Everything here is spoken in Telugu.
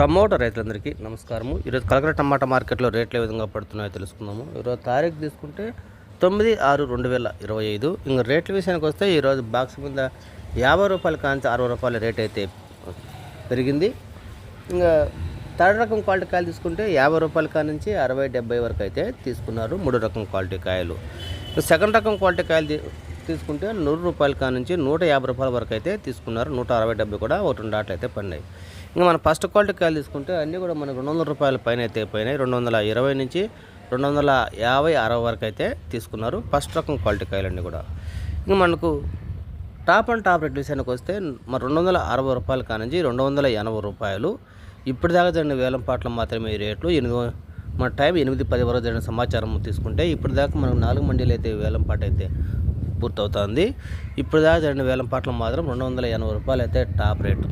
టమోటా రైతులందరికీ నమస్కారము. ఈరోజు కలకర టమాటా మార్కెట్లో రేట్లు ఏ విధంగా పడుతున్నాయో తెలుసుకుందాము. ఈరోజు తారీఖు తీసుకుంటే తొమ్మిది ఆరు రెండు వేల ఇరవై ఐదు. ఇంకా రేట్ల విషయానికి వస్తే ఈరోజు బాక్స్ మీద యాభై రూపాయల కాంచి అరవై రూపాయల రేట్ అయితే పెరిగింది. ఇంకా థర్డ్ రకం క్వాలిటీ కాయలు తీసుకుంటే యాభై రూపాయల కాడ నుంచి అరవై డెబ్బై వరకు అయితే తీసుకున్నారు మూడు రకం క్వాలిటీ కాయలు. సెకండ్ రకం క్వాలిటీ కాయలు తీసుకుంటే నూరు రూపాయల కాడ నుంచి నూట యాభై రూపాయల వరకు అయితే తీసుకున్నారు. నూట అరవై డెబ్బై కూడా ఒకటి రెండు ఆటలు అయితే పడినాయి. ఇంకా మనం ఫస్ట్ క్వాలిటీ కాయలు తీసుకుంటే అన్నీ కూడా మనకు రెండు వందల రూపాయల పైన అయితే పోయినాయి. రెండు వందల ఇరవై నుంచి రెండు వందల యాభై అరవై వరకు అయితే తీసుకున్నారు ఫస్ట్ రకం క్వాలిటీ కాయలన్నీ కూడా. ఇంకా మనకు టాప్ అండ్ టాప్ రేట్ విషయానికి వస్తే మరి రెండు వందల అరవై రూపాయల కానించి రెండు వందల ఎనభై రూపాయలు. ఇప్పటిదాకా జరిగిన వేలం పాటలు మాత్రమే ఈ రేట్లు. ఎనిమిది మన టైం ఎనిమిది పది వరకు జరిగిన సమాచారం తీసుకుంటే ఇప్పటిదాకా మనకు నాలుగు మండీలు అయితే వేలం పాట అయితే పూర్తవుతుంది. ఇప్పటిదాకా జరిగిన వేలం పాటలు మాత్రం రెండు వందల ఎనభై రూపాయలు అయితే టాప్ రేటు.